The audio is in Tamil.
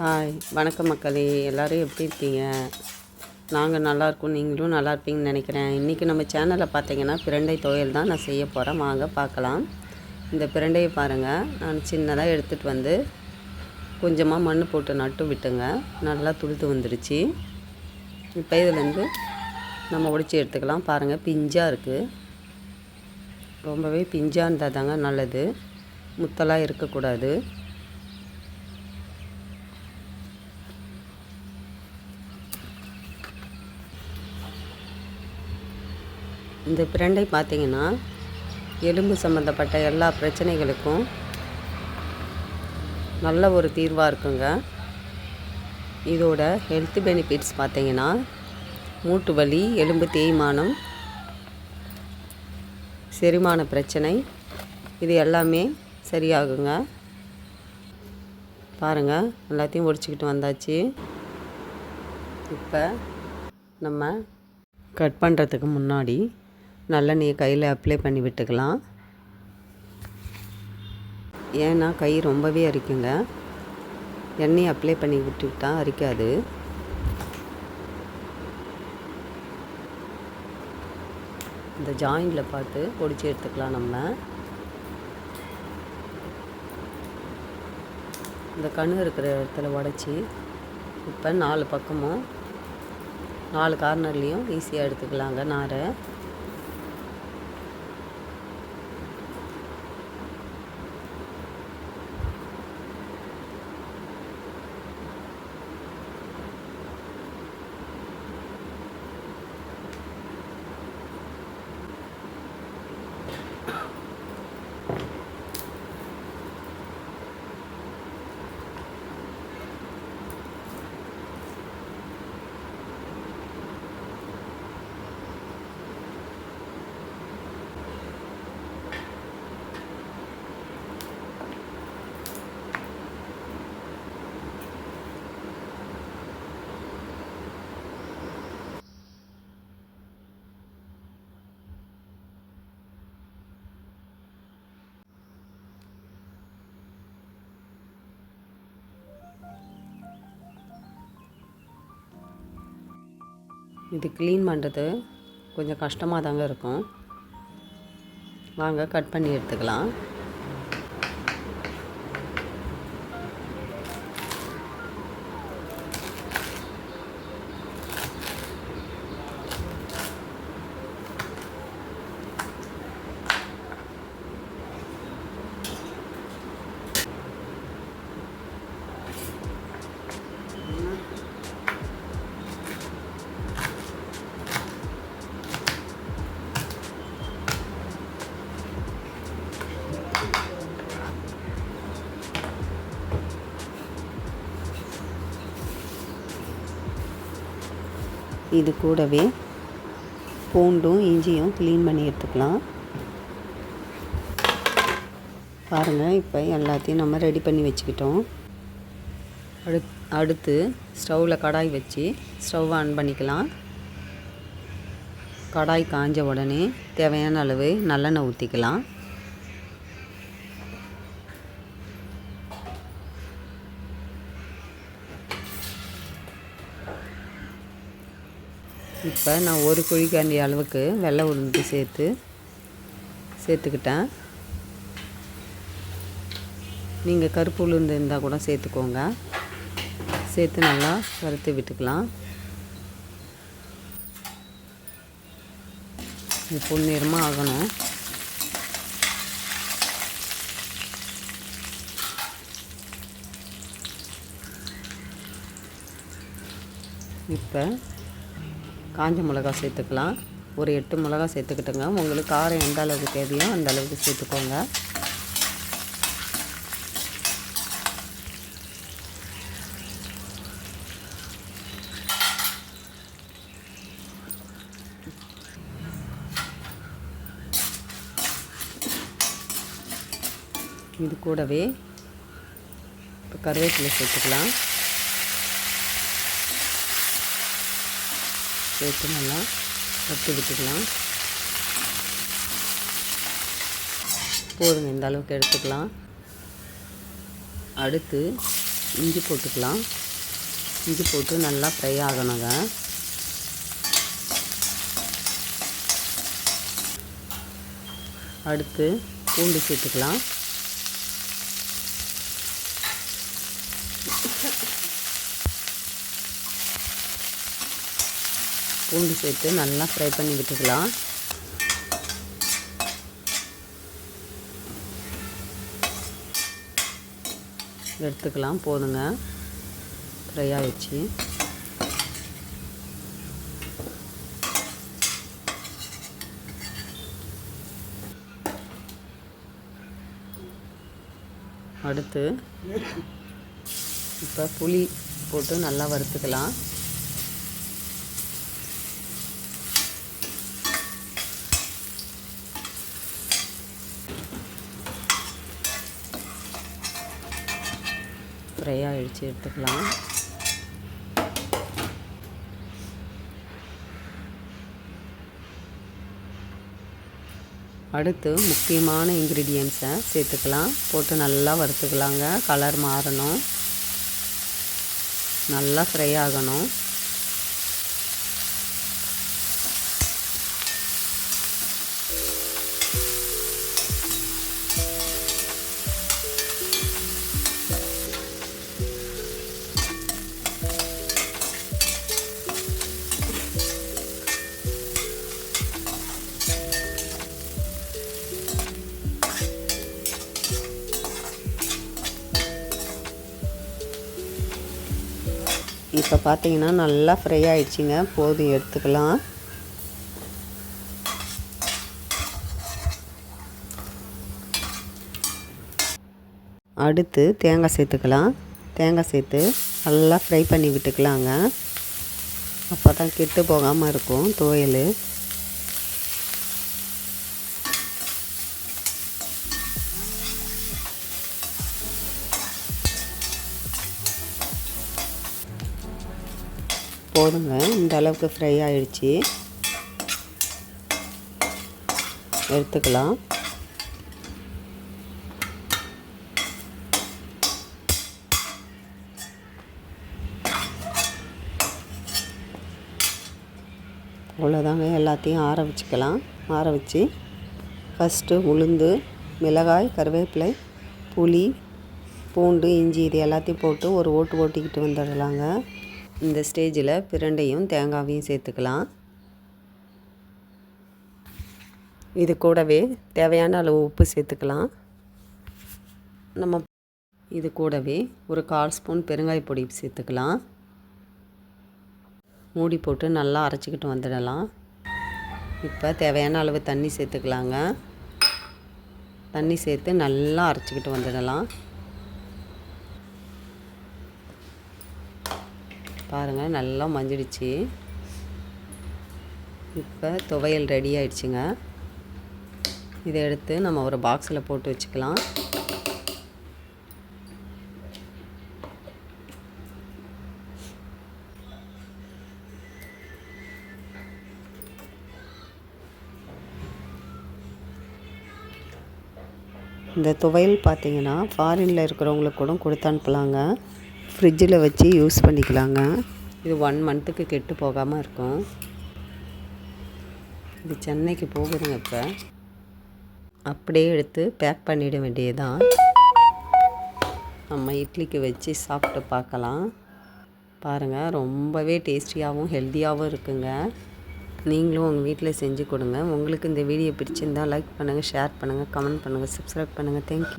ஹாய் வணக்கம் மக்களே. எல்லோரும் எப்படி இருக்கீங்க? நாங்கள் நல்லாயிருக்கும் நீங்களும் நல்லா இருப்பீங்கன்னு நினைக்கிறேன். இன்றைக்கி நம்ம சேனலில் பார்த்தீங்கன்னா பிரண்டை துவையல் தான் நான் செய்ய போகிறேன் வாங்க பார்க்கலாம். இந்த பிரண்டையை பாருங்கள் நான் சின்னதாக எடுத்துகிட்டு வந்து கொஞ்சமாக மண் போட்டு நட்டு விட்டுங்க. நல்லா துளுத்து வந்துடுச்சு இப்போ இதுலேருந்து நம்ம உடைச்சி எடுத்துக்கலாம். பாருங்கள் பிஞ்சாக இருக்குது ரொம்பவே பிஞ்சாக இருந்தால் தாங்க நல்லது. முத்தலாக இருக்கக்கூடாது. இந்த பிரண்டை பார்த்திங்கன்னா எலும்பு சம்மந்தப்பட்ட எல்லா பிரச்சனைகளுக்கும் நல்ல ஒரு தீர்வாக இருக்குங்க. இதோட ஹெல்த் பெனிஃபிட்ஸ் பார்த்திங்கன்னா மூட்டு வலி எலும்பு தேய்மானம் செரிமான பிரச்சனை இது எல்லாமே சரியாகுங்க. பாருங்கள் எல்லாத்தையும் ஒடிச்சிக்கிட்டு வந்தாச்சு. இப்போ நம்ம கட் பண்ணுறதுக்கு முன்னாடி நல்லெண்ணெயை கையில் அப்ளை பண்ணி விட்டுக்கலாம். ஏன்னா கை ரொம்பவே அரிக்குங்க. எண்ணெயை அப்ளை பண்ணி விட்டுக்கிட்டா அரிக்காது. இந்த ஜாயிண்டில் பார்த்து பொடிச்சு எடுத்துக்கலாம் நம்ம. இந்த கணு இருக்கிற இடத்துல உடச்சி இப்போ நாலு பக்கமும் நாலு கார்னர்லேயும் ஈஸியாக எடுத்துக்கலாங்க நாரை. இது க்ளீன் பண்ணுறது கொஞ்சம் கஷ்டமாக தாங்க இருக்கும். வாங்க கட் பண்ணி எடுத்துக்கலாம். இது கூடவே பூண்டும் இஞ்சியும் க்ளீன் பண்ணி எடுத்துக்கலாம். பாருங்கள் இப்போ எல்லாத்தையும் நம்ம ரெடி பண்ணி வச்சுக்கிட்டோம். அடு அடுத்து ஸ்டவ்வில் கடாய் வச்சு ஸ்டவ் ஆன் பண்ணிக்கலாம். கடாய் காஞ்ச உடனே தேவையான அளவு நல்லெண்ணெய் ஊற்றிக்கலாம் இப்போ நான் ஒரு குழிக்காண்டி அளவுக்கு வெள்ளை உளுந்து சேர்த்து சேர்த்துக்கிட்டேன். நீங்கள் கருப்பு உளுந்து இருந்தால் கூட சேர்த்துக்கோங்க. சேர்த்து நல்லா வறுத்து விட்டுக்கலாம். இது பொன்னிறமாக ஆகணும். இப்போ காஞ்ச மிளகா சேர்த்துக்கலாம். ஒரு எட்டு மிளகா சேர்த்துக்கிட்டுங்க. உங்களுக்கு காரம் எந்த அளவுக்கு தேவையோ அந்த அளவுக்கு சேர்த்துக்கோங்க. இது கூடவே இப்போ கருவேப்பிலை சேர்த்துக்கலாம். சேர்த்து நல்லா வறுத்து விட்டுக்கலாம். போதுங்க இந்த அளவுக்கு எடுத்துக்கலாம். அடுத்து இஞ்சி போட்டுக்கலாம். இஞ்சி போட்டு நல்லா ஃப்ரை ஆகணுங்க. அடுத்து பூண்டு சேர்த்துக்கலாம். பூண்டு சேர்த்து நல்லா ஃப்ரை பண்ணி விட்டுக்கலாம். எடுத்துக்கலாம் போதுங்க. ஃப்ரை ஆகிடுச்சு அடுத்து இப்போ புளி போட்டு நல்லா வறுத்துக்கலாம். ஃப்ரை அழித்து எடுத்துக்கலாம். அடுத்து முக்கியமான இன்க்ரீடியன்ஸை சேர்த்துக்கலாம். போட்டு நல்லா வறுத்துக்கலாங்க. கலர் மாறணும். நல்லா ஃப்ரை ஆகணும். இப்போ பார்த்தீங்கன்னா நல்லா ஃப்ரை ஆயிடுச்சுங்க. போதும் எடுத்துக்கலாம். அடுத்து தேங்காய் சேர்த்துக்கலாம். தேங்காய் சேர்த்து நல்லா ஃப்ரை பண்ணி விட்டுக்கலாங்க. அப்போ தான் கெட்டு போகாமல் இருக்கும் துவையல். போதுங்க இந்த அளவுக்கு ஃப்ரை ஆகிடுச்சி எடுத்துக்கலாம். அவ்வளோதாங்க எல்லாத்தையும் ஆற வச்சுக்கலாம். ஆற வச்சு ஃபஸ்ட்டு உளுந்து மிளகாய் கருவேப்பிலை புளி பூண்டு இஞ்சி இது எல்லாத்தையும் போட்டு ஒரு ஓட்டு ஓட்டிக்கிட்டு வந்துடலாங்க. இந்த ஸ்டேஜில் பிரண்டையும் தேங்காவையும் சேர்த்துக்கலாம். இது கூடவே தேவையான அளவு உப்பு சேர்த்துக்கலாம். நம்ம இது கூடவே ஒரு கால் ஸ்பூன் பெருங்காய பொடி சேர்த்துக்கலாம். மூடி போட்டு நல்லா அரைச்சிக்கிட்டு வந்துடலாம். இப்போ தேவையான அளவு தண்ணி சேர்த்துக்கலாங்க. தண்ணி சேர்த்து நல்லா அரைச்சிக்கிட்டு வந்துடலாம். பாருங்கள் நல்லா மஞ்சிடுச்சு. இப்போ துவையல் ரெடி ஆயிடுச்சுங்க. இதை எடுத்து நம்ம ஒரு பாக்ஸில் போட்டு வச்சுக்கலாம். இந்த துவையல் பார்த்தீங்கன்னா ஃபாரினில் இருக்கிறவங்களுக்கு கூட கொடுத்து அனுப்பலாங்க. ஃப்ரிட்ஜில் வச்சு யூஸ் பண்ணிக்கலாங்க. இது ஒன் மந்த்துக்கு கெட்டு போகாமல் இருக்கும். இது சென்னைக்கு போகுதுங்க இப்போ. அப்படியே எடுத்து பேக் பண்ணிட வேண்டியதுதான். நம்ம இட்லிக்கு வச்சு சாப்பிட்டு பார்க்கலாம். பாருங்கள் ரொம்பவே டேஸ்டியாகவும் ஹெல்த்தியாகவும் இருக்குங்க. நீங்களும் உங்கள் வீட்டில் செஞ்சு கொடுங்க. உங்களுக்கு இந்த வீடியோ பிடிச்சிருந்தால் லைக் பண்ணுங்கள் ஷேர் பண்ணுங்கள் கமெண்ட் பண்ணுங்கள் சப்ஸ்கிரைப் பண்ணுங்கள் தேங்க்யூ